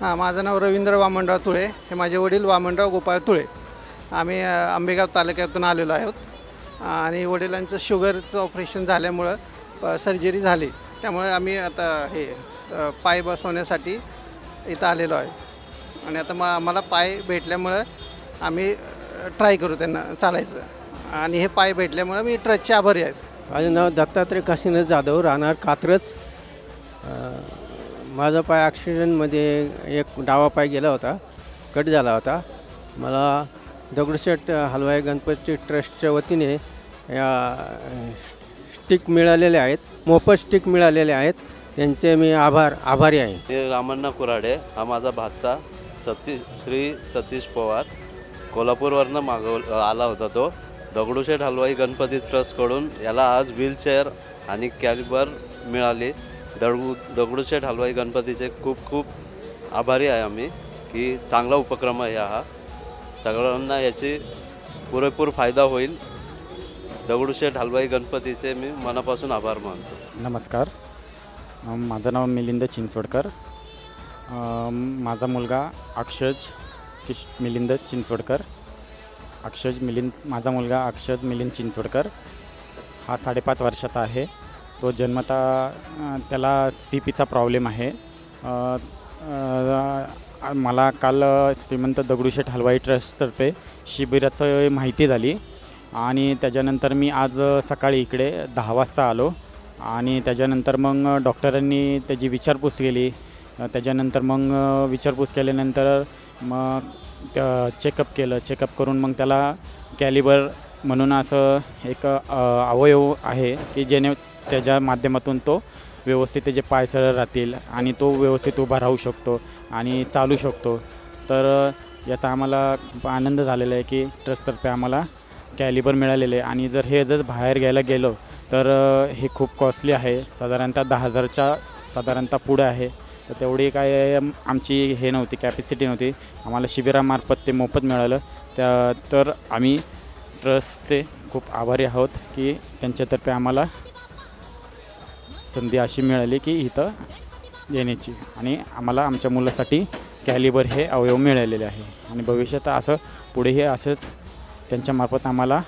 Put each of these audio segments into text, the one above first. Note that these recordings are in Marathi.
हां माझं नाव रवींद्र वामनराव तुळे. हे माझे वडील वामनराव गोपाळ तुळे. आम्ही आंबेगाव तालुक्यातून आलेलो आहोत. आणि वडिलांचं शुगरचं ऑपरेशन झाल्यामुळं प सर्जरी झाली. त्यामुळे आम्ही आता हे पाय बसवण्यासाठी इथं आलेलो आहे. आणि आता मग आम्हाला पाय भेटल्यामुळं आम्ही ट्राय करू त्यांना चालायचं. आणि हे पाय भेटल्यामुळं मी ट्रचचे आभारी आहेत माझं नाव दत्तात्रय काशीनाथ जाधव राहणार कात्रज. माझा पाय ॲक्सिडेंटमध्ये एक डावा पाय गेला होता. कट झाला होता. मला दगडूशेठ हलवाई गणपती ट्रस्टच्या वतीने या स्टिक मिळालेले आहेत. मोफत स्टिक मिळालेले आहेत. त्यांचे मी आभार आभारी आहे. मी रामण्णा कुराडे हा माझा भातचा सतीश श्री सतीश पवार. कोल्हापूरवरनं मागव आला होता तो. दगडूशेठ हलवाई गणपती ट्रस्टकडून याला आज व्हीलचेअर आणि कॅलिबर मिळाली. दगडू दगडूशेठ हलवाई गणपतीचे खूप खूप आभारी आहे आम्ही की चांगला उपक्रम आहे हा. सगळ्यांना याची पुरेपूर फायदा होईल. दगडूशेठ हलवाई गणपतीचे मी मनापासून आभार मानतो. नमस्कार. माझं नाव मिलिंद चिंचवडकर. माझा मुलगा अक्षज किश मिलिंद चिंचवडकर. अक्षज मिलिंद माझा मुलगा अक्षज मिलिंद चिंचवडकर. हा साडेपाच वर्षाचा आहे. तो जन्मता त्याला सी पीचा प्रॉब्लेम आहे. मला काल श्रीमंत दगडूशेठ हलवाई ट्रस्टतर्फे शिबिराचं माहिती झाली. आणि त्याच्यानंतर मी आज सकाळी इकडे दहा वाजता आलो. आणि त्याच्यानंतर मग डॉक्टरांनी त्याची विचारपूस केली. त्याच्यानंतर मग विचारपूस केल्यानंतर मग चेकअप केलं. चेकअप करून मग त्याला कॅलिबर म्हणून असं एक अवयव आहे की जेणे त्याच्या माध्यमातून तो व्यवस्थित त्याचे पाय सरळ राहतील आणि तो व्यवस्थित उभा राहू शकतो आणि चालू शकतो. तर याचा आम्हाला आनंद झालेला आहे की ट्रस्टतर्फे आम्हाला कॅलिबर मिळालेले आहे. आणि जर हे जर बाहेर घ्यायला गेलो तर हे खूप कॉस्टली आहे. साधारणतः दहा हजारच्या साधारणतः पुढं आहे. तर तेवढी काय आमची हे नव्हती कॅपॅसिटी नव्हती. आम्हाला शिबिरामार्फत ते मोफत मिळालं. त्या तर आम्ही ट्रस्टचे खूप आभारी आहोत की त्यांच्यातर्फे आम्हाला संधी अशी मिळाली की इथं येण्याची. आणि आम्हाला आमच्या मुलासाठी कॅलिबर हे अवयव मिळालेले आहे. आणि भविष्यात असं पुढेही असंच त्यांच्यामार्फत आम्हाला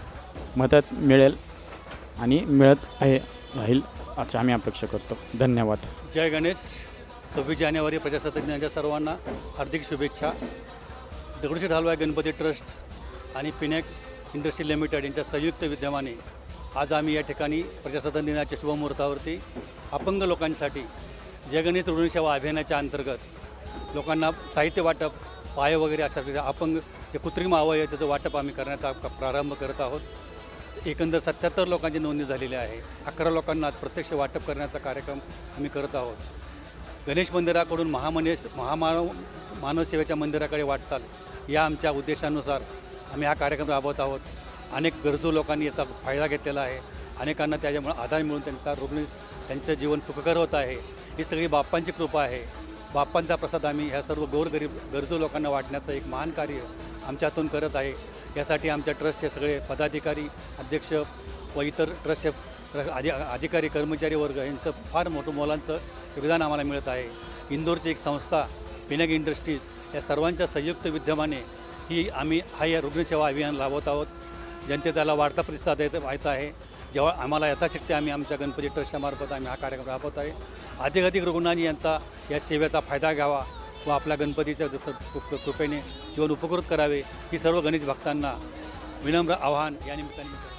मदत मिळेल आणि मिळत आहे राहील असं आम्ही अपेक्षा करतो. धन्यवाद. जय गणेश. सव्वीस जानेवारी प्रजासत्ताक दिनाच्या सर्वांना हार्दिक शुभेच्छा. दगडूशेठ हलवाई गणपती ट्रस्ट आणि पिनॅक इंडस्ट्री लिमिटेड यांच्या संयुक्त विद्यमाने आज आम्ही या ठिकाणी प्रजासत्ताक दिनाच्या शुभमुहूर्तावरती अपंग लोकांसाठी जगणित ऋणसेवा अभियानाच्या अंतर्गत लोकांना साहित्य वाटप पाय वगैरे अशा अपंग जे कृत्रिम अवयव त्याचं वाटप आम्ही करण्याचा प्रारंभ करत आहोत. एकंदर सत्याहत्तर लोकांची नोंदणी झालेली आहे. अकरा लोकांना आज प्रत्यक्ष वाटप करण्याचा कार्यक्रम आम्ही करत आहोत. गणेश मंदिराकडून महामनेश महामानव मानव सेवेच्या मंदिराकडे वाटचाल या आमच्या उद्देशानुसार आम्ही हा कार्यक्रम राबवत आहोत. अनेक गरजू लोकांनी याचा फायदा घेतलेला आहे. अनेकांना त्याच्यामुळे आधार मिळून त्यांचा रुग्ण त्यांचं जीवन सुखकर होत आहे. ही सगळी बाप्पांची कृपा आहे. बाप्पांचा प्रसाद आम्ही ह्या सर्व गोरगरीब गरजू लोकांना वाटण्याचं एक महान कार्य आमच्यातून करत आहे. यासाठी आमच्या ट्रस्टचे सगळे पदाधिकारी अध्यक्ष व इतर ट्रस्टचे अधि अधिकारी कर्मचारी वर्ग यांचं फार मोठं मोलांचं योगदान आम्हाला मिळत आहे. इंदोरची एक संस्था पिनग इंडस्ट्रीज या सर्वांच्या संयुक्त विद्यमाने ही आम्ही हा या रुग्णसेवा अभियान राबवत आहोत. जनतेचा वाढता प्रतिसाद येत येत आहे. जेव्हा आम्हाला यथाशक्ती आम्ही आमच्या गणपती ट्रस्टच्या मार्फत आम्ही हा कार्यक्रम राबवत आहे. अधिकाधिक रुग्णांनी यांचा या सेवेचा फायदा घ्यावा व आपल्या गणपतीच्या कृपेने जीवन उपकृत करावे ही सर्व गणेश भक्तांना विनम्र आव्हान या निमित्ताने